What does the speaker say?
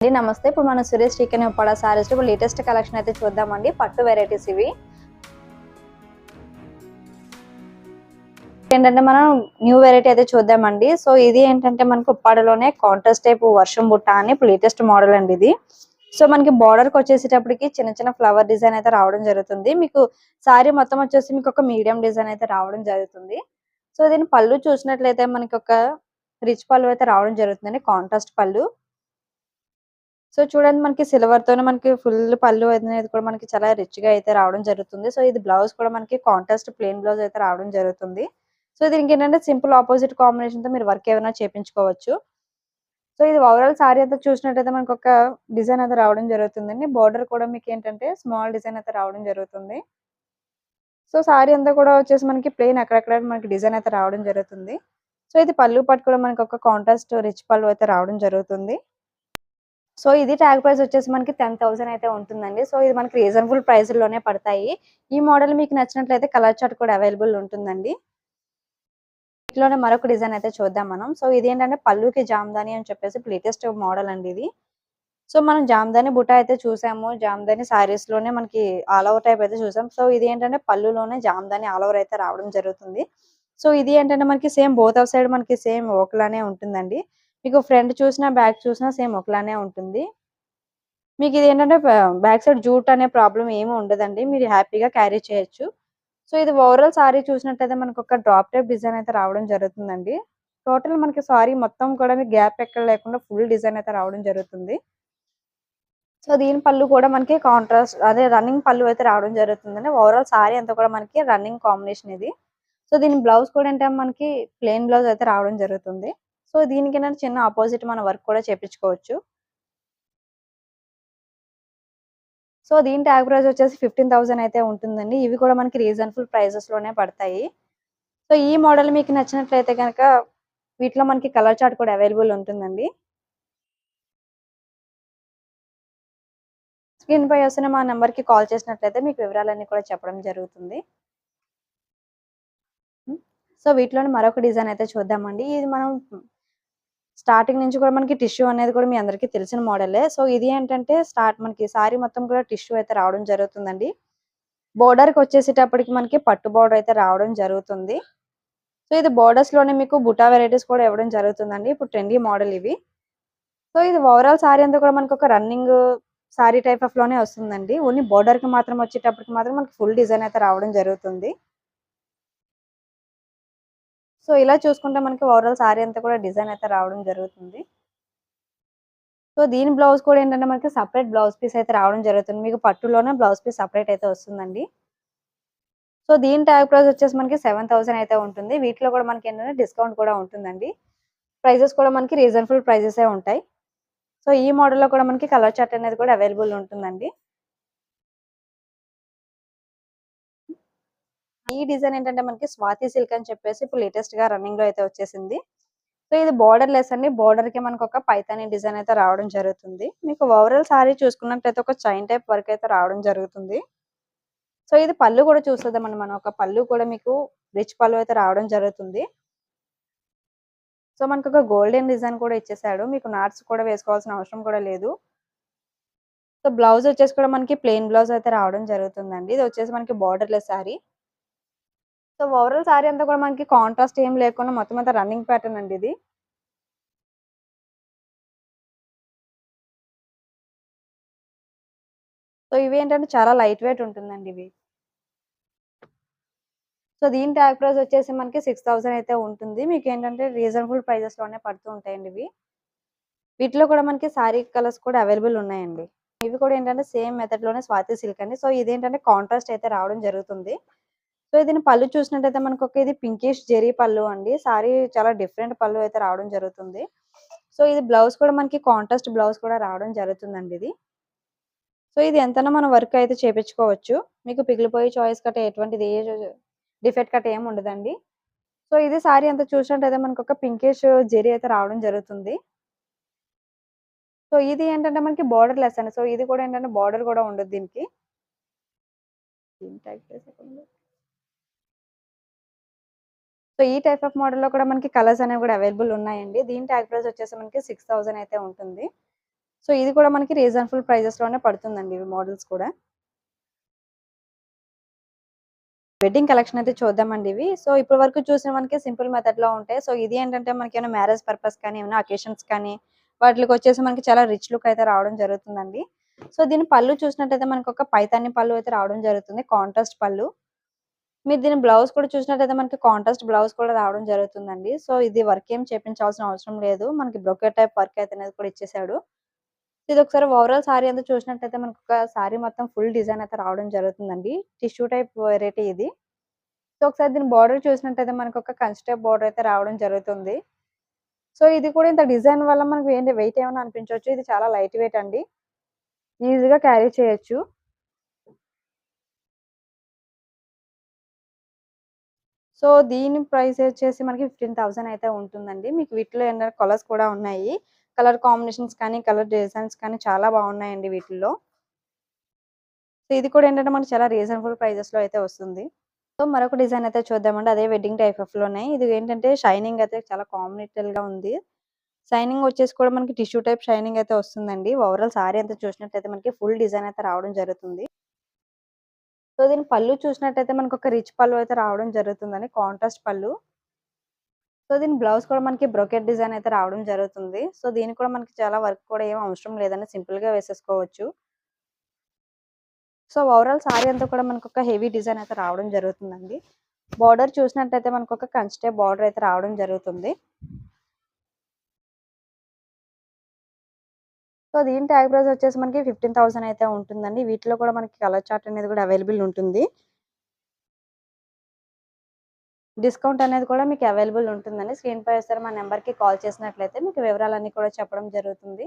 అండి నమస్తే. ఇప్పుడు మనం సురేష్ చికెన్ ఉప్పాడ సారీస్ ఇప్పుడు లేటెస్ట్ కలెక్షన్ అయితే చూద్దామండి. పట్టు వెరైటీస్ ఇవి. ఏంటంటే మనం న్యూ వెరైటీ అయితే చూద్దామండి. సో ఇది ఏంటంటే మనకి ఉప్పాడలోనే కాంట్రాస్ట్ టైప్ వర్షం బుట్ట అని ఇప్పుడు లేటెస్ట్ మోడల్ అండి ఇది. సో మనకి బార్డర్కి వచ్చేసేటప్పటికి చిన్న చిన్న ఫ్లవర్ డిజైన్ అయితే రావడం జరుగుతుంది. మీకు సారీ మొత్తం వచ్చేసి మీకు ఒక మీడియం డిజైన్ అయితే రావడం జరుగుతుంది. సో దీని పళ్ళు చూసినట్లయితే మనకి ఒక రిచ్ పళ్ళు అయితే రావడం జరుగుతుంది కాంట్రాస్ట్ పళ్ళు. సో చూడండి మనకి సిల్వర్ తోనే మనకి ఫుల్ పళ్ళు అనేది కూడా మనకి చాలా రిచ్గా అయితే రావడం జరుగుతుంది. సో ఇది బ్లౌజ్ కూడా మనకి కాంట్రాస్ట్ ప్లెయిన్ బ్లౌజ్ అయితే రావడం జరుగుతుంది. సో దీనికి ఏంటంటే సింపుల్ ఆపోజిట్ కాంబినేషన్తో మీరు వర్క్ ఏమైనా చేపించుకోవచ్చు. సో ఇది ఓవరాల్ సారీ అయితే చూసినట్టయితే మనకి ఒక డిజైన్ అయితే రావడం జరుగుతుందండి. బార్డర్ కూడా మీకు ఏంటంటే స్మాల్ డిజైన్ అయితే రావడం జరుగుతుంది. సో సారీ అంతా కూడా వచ్చేసి మనకి ప్లెయిన్ అక్కడక్కడ మనకి డిజైన్ అయితే రావడం జరుగుతుంది. సో ఇది పళ్ళు పట్టు కూడా మనకి ఒక కాంట్రాస్ట్ రిచ్ పళ్ళు అయితే రావడం జరుగుతుంది. సో ఇది ట్యాగ్ ప్రైస్ వచ్చేసి మనకి టెన్ థౌసండ్ అయితే ఉంటుందండి. సో ఇది మనకి రీజనబుల్ ప్రైస్లోనే పడతాయి. ఈ మోడల్ మీకు నచ్చినట్లయితే కలర్ చార్ట్ కూడా అవైలబుల్ ఉంటుందండి. వీటిలోనే మరొక డిజైన్ అయితే చూద్దాం మనం. సో ఇది ఏంటంటే పళ్ళుకి జామ్దాని అని చెప్పేసి లేటెస్ట్ మోడల్ అండి ఇది. సో మనం జామ్దాని బుట్ట అయితే చూసాము. జామ్దాని సారీస్లోనే మనకి ఆల్ ఓవర్ టైప్ అయితే చూసాం. సో ఇది ఏంటంటే పళ్ళులోనే జామ్దాని ఆల్ ఓవర్ అయితే రావడం జరుగుతుంది. సో ఇది ఏంటంటే మనకి సేమ్ బోత్ ఆఫ్ సైడ్ మనకి సేమ్ ఒకలానే ఉంటుందండి. మీకు ఫ్రంట్ చూసినా బ్యాక్ చూసినా సేమ్ ఒకలానే ఉంటుంది. మీకు ఇది ఏంటంటే బ్యాక్ సైడ్ జూట్ అనే ప్రాబ్లం ఏమి ఉండదండి. మీరు హ్యాపీగా క్యారీ చేయొచ్చు. సో ఇది ఓవరాల్ సారీ చూసినట్టయితే మనకు ఒక డ్రాప్ టైప్ డిజైన్ అయితే రావడం జరుగుతుందండి. టోటల్ మనకి సారీ మొత్తం కూడా మీకు గ్యాప్ ఎక్కడ లేకుండా ఫుల్ డిజైన్ అయితే రావడం జరుగుతుంది. సో దీని పళ్ళు కూడా మనకి కాంట్రాస్ట్ అదే రన్నింగ్ పళ్ళు అయితే రావడం జరుగుతుందండి. ఓవరాల్ సారీ అంతా కూడా మనకి రన్నింగ్ కాంబినేషన్ ఇది. సో దీని బ్లౌజ్ కూడా ఏంటంటే మనకి ప్లెయిన్ బ్లౌజ్ అయితే రావడం జరుగుతుంది. సో దీనికి చిన్న ఆపోజిట్ మన వర్క్ కూడా చేపించుకోవచ్చు. సో దీని ట్యాగ్ ప్రైస్ వచ్చేసి ఫిఫ్టీన్ థౌసండ్ అయితే ఉంటుందండి. ఇవి కూడా మనకి రీజనబుల్ ప్రైజెస్లోనే పడతాయి. సో ఈ మోడల్ మీకు నచ్చినట్లయితే కనుక వీటిలో మనకి కలర్ చార్ట్ కూడా అవైలబుల్ ఉంటుందండి. స్క్రీన్ పై వస్తున్న మా నెంబర్కి కాల్ చేసినట్లయితే మీకు వివరాలన్నీ కూడా చెప్పడం జరుగుతుంది. సో వీటిలోని మరొక డిజైన్ అయితే చూద్దామండి. ఇది మనం స్టార్టింగ్ నుంచి కూడా మనకి టిష్యూ అనేది కూడా మీ అందరికీ తెలిసిన మోడలే. సో ఇది ఏంటంటే స్టార్ట్ మనకి సారీ మొత్తం కూడా టిష్యూ అయితే రావడం జరుగుతుందండి. బోర్డర్కి వచ్చేసేటప్పటికి మనకి పట్టు బోర్డర్ అయితే రావడం జరుగుతుంది. సో ఇది బోర్డర్స్లోనే మీకు బుటా వెరైటీస్ కూడా ఇవ్వడం జరుగుతుందండి. ఇప్పుడు ట్రెండీ మోడల్ ఇవి. సో ఇది ఓవరాల్ సారీ అంతా కూడా మనకి ఒక రన్నింగ్ సారీ టైప్ ఆఫ్లోనే వస్తుందండి. ఓన్లీ బోర్డర్కి మాత్రం వచ్చేటప్పటికి మాత్రం మనకి ఫుల్ డిజైన్ అయితే రావడం జరుగుతుంది. సో ఇలా చూసుకుంటే మనకి ఓవరాల్ సారీ అంతా కూడా డిజైన్ అయితే రావడం జరుగుతుంది. సో దీని బ్లౌజ్ కూడా ఏంటంటే మనకి సపరేట్ బ్లౌజ్ పీస్ అయితే రావడం జరుగుతుంది. మీకు పట్టులోనే బ్లౌజ్ పీస్ సపరేట్ అయితే వస్తుందండి. సో దీని ట్యాగ్ ప్రైస్ వచ్చేసి మనకి సెవెన్ థౌసండ్ అయితే ఉంటుంది. వీటిలో కూడా మనకి ఏంటంటే డిస్కౌంట్ కూడా ఉంటుందండి. ప్రైజెస్ కూడా మనకి రీజనబుల్ ప్రైజెస్ ఉంటాయి. సో ఈ మోడల్లో కూడా మనకి కలర్ చార్ట్ అనేది కూడా అవైలబుల్ ఉంటుందండి. ఈ డిజైన్ ఏంటంటే మనకి స్వాతి సిల్క్ అని చెప్పేసి ఇప్పుడు లేటెస్ట్గా రన్నింగ్లో అయితే వచ్చేసింది. సో ఇది బార్డర్ లెస్ అండి. బార్డర్కి మనకు ఒక పైతాని డిజైన్ అయితే రావడం జరుగుతుంది. మీకు ఓవరాల్ సారీ చూసుకున్నట్లయితే ఒక చైన్ టైప్ వర్క్ అయితే రావడం జరుగుతుంది. సో ఇది పళ్ళు కూడా చూస్తుందామండి మనం. ఒక పళ్ళు కూడా మీకు రిచ్ పళ్ళు అయితే రావడం జరుగుతుంది. సో మనకు ఒక గోల్డెన్ డిజైన్ కూడా ఇచ్చేసాడు. మీకు నాట్స్ కూడా వేసుకోవాల్సిన అవసరం కూడా లేదు. సో బ్లౌజ్ వచ్చేసి కూడా మనకి ప్లెయిన్ బ్లౌజ్ అయితే రావడం జరుగుతుందండి. ఇది వచ్చేసి మనకి border sari sari so overall sari అంతా కూడా మనకి కాంట్రాస్ట్ ఏం లేకుండా మొత్తం అంతా రన్నింగ్ ప్యాటర్న్ అండి ఇది. సో ఇవి ఏంటంటే చాలా లైట్ వెయిట్ ఉంటుందండి ఇవి. సో దీని ట్యాగ్ ప్రైస్ వచ్చేసి మనకి సిక్స్ థౌసండ్ అయితే ఉంటుంది. మీకు ఏంటంటే రీజనబుల్ ప్రైజెస్లోనే పడుతూ ఉంటాయండి ఇవి. వీటిలో కూడా మనకి శారీ కలర్స్ కూడా అవైలబుల్ ఉన్నాయండి. ఇవి కూడా ఏంటంటే సేమ్ మెథడ్లోనే స్వాతి సిల్క్ అండి. సో ఇదేంటంటే కాంట్రాస్ట్ అయితే రావడం జరుగుతుంది. సో ఇది పళ్ళు చూసినట్టయితే మనకు ఒక ఇది పింకిష్ జెరీ పళ్ళు అండి. సారీ చాలా డిఫరెంట్ పళ్ళు అయితే రావడం జరుగుతుంది. సో ఇది బ్లౌజ్ కూడా మనకి కాంట్రాస్ట్ బ్లౌజ్ కూడా రావడం జరుగుతుందండి ఇది. సో ఇది ఎంతనా మన వర్క్ అయితే చేపించుకోవచ్చు. మీకు పిగిలిపోయి చాయిస్ కట్ట ఎటువంటిది ఏ డిఫెక్ట్ కట్ట ఏమి ఉండదండి. సో ఇది సారీ అంతా చూసినట్టయితే మనకు ఒక పింకిష్ జెరీ అయితే రావడం జరుగుతుంది. సో ఇది ఏంటంటే మనకి బార్డర్ లెస్ అండి. సో ఇది కూడా ఏంటంటే బార్డర్ కూడా ఉండదు దీనికి. సో ఈ టైప్ ఆఫ్ మోడల్లో కూడా మనకి కలర్స్ అనేవి కూడా అవైలబుల్ ఉన్నాయండి. దీని ట్యాగ్ ప్రైస్ వచ్చేసి మనకి సిక్స్ థౌసండ్ అయితే ఉంటుంది. సో ఇది కూడా మనకి రీజనబుల్ ప్రైజెస్లోనే పడుతుందండి ఇవి మోడల్స్ కూడా. వెడ్డింగ్ కలెక్షన్ అయితే చూద్దామండి ఇవి. సో ఇప్పటి వరకు చూసిన మనకి సింపుల్ మెథడ్లో ఉంటాయి సో ఇది ఏంటంటే మనకి ఏమైనా మ్యారేజ్ పర్పస్ కానీ ఏమైనా అకేషన్స్ కానీ వాటికి వచ్చేసి మనకి చాలా రిచ్ లుక్ అయితే రావడం జరుగుతుందండి. సో దీని పళ్ళు చూసినట్టయితే మనకి ఒక పైతాన్ని పళ్ళు అయితే రావడం జరుగుతుంది కాంట్రాస్ట్ పళ్ళు. మీరు దీని బ్లౌజ్ కూడా చూసినట్టయితే మనకి కాంట్రాస్ట్ బ్లౌజ్ కూడా రావడం జరుగుతుందండి. సో ఇది వర్క్ ఏం చేపించాల్సిన అవసరం లేదు. మనకి బ్రొకెట్ టైప్ వర్క్ అయితే అనేది కూడా ఇచ్చేసాడు ఇది ఒకసారి ఓవరాల్ సారీ అంతా చూసినట్టయితే మనకి ఒక సారీ మొత్తం ఫుల్ డిజైన్ అయితే రావడం జరుగుతుందండి. టిష్యూ టైప్ వెరైటీ ఇది. సో ఒకసారి దీని బార్డర్ చూసినట్టయితే మనకి ఒక కంచి బార్డర్ అయితే రావడం జరుగుతుంది. సో ఇది కూడా ఇంత డిజైన్ వల్ల మనకు ఏంటి వెయిట్ ఏమైనా అనిపించవచ్చు? ఇది చాలా లైట్ వెయిట్ అండి ఈజీగా క్యారీ చేయొచ్చు. సో దీని ప్రైస్ వచ్చేసి మనకి ఫిఫ్టీన్ థౌసండ్ అయితే ఉంటుందండి. మీకు వీటిలో ఎన్నో కలర్స్ కూడా ఉన్నాయి. కలర్ కాంబినేషన్స్ కానీ కలర్ డిజైన్స్ కానీ చాలా బాగున్నాయండి వీటిల్లో. సో ఇది కూడా ఏంటంటే మనకి చాలా రీజనబుల్ ప్రైజెస్లో అయితే వస్తుంది. సో మరొక డిజైన్ అయితే చూద్దామండి. అదే వెడ్డింగ్ టైప్ ఆఫ్లోనే ఇది ఏంటంటే షైనింగ్ అయితే చాలా కాంబినేటల్గా ఉంది. షైనింగ్ వచ్చేసి కూడా మనకి టిష్యూ టైప్ షైనింగ్ అయితే వస్తుందండి. ఓవరాల్ సారీ అంతా చూసినట్టయితే మనకి ఫుల్ డిజైన్ అయితే రావడం జరుగుతుంది. సో దీని పళ్ళు చూసినట్టయితే మనకి ఒక రిచ్ పళ్ళు అయితే రావడం జరుగుతుందని కాంట్రాస్ట్ పళ్ళు. సో దీని బ్లౌజ్ కూడా మనకి బ్రోకెట్ డిజైన్ అయితే రావడం జరుగుతుంది. సో దీనికి కూడా మనకి చాలా వర్క్ కూడా ఏం అవసరం లేదని సింపుల్గా వేసేసుకోవచ్చు. సో ఓవరాల్ సారీ అంతా కూడా మనకు ఒక హెవీ డిజైన్ అయితే రావడం జరుగుతుందండి. బార్డర్ చూసినట్టయితే మనకు ఒక కంచిటే బార్డర్ అయితే రావడం జరుగుతుంది. సో దీని ట్యాగ్ ప్రైస్ వచ్చేసి మనకి ఫిఫ్టీన్ థౌసండ్ అయితే ఉంటుందండి. వీటిలో కూడా మనకి కలర్ చార్ట్ అనేది కూడా అవైలబుల్ ఉంటుంది. డిస్కౌంట్ అనేది కూడా మీకు అవైలబుల్ ఉంటుందండి. స్క్రీన్ పై వస్తారు మా నెంబర్కి కాల్ చేసినట్లయితే మీకు వివరాలన్నీ కూడా చెప్పడం జరుగుతుంది.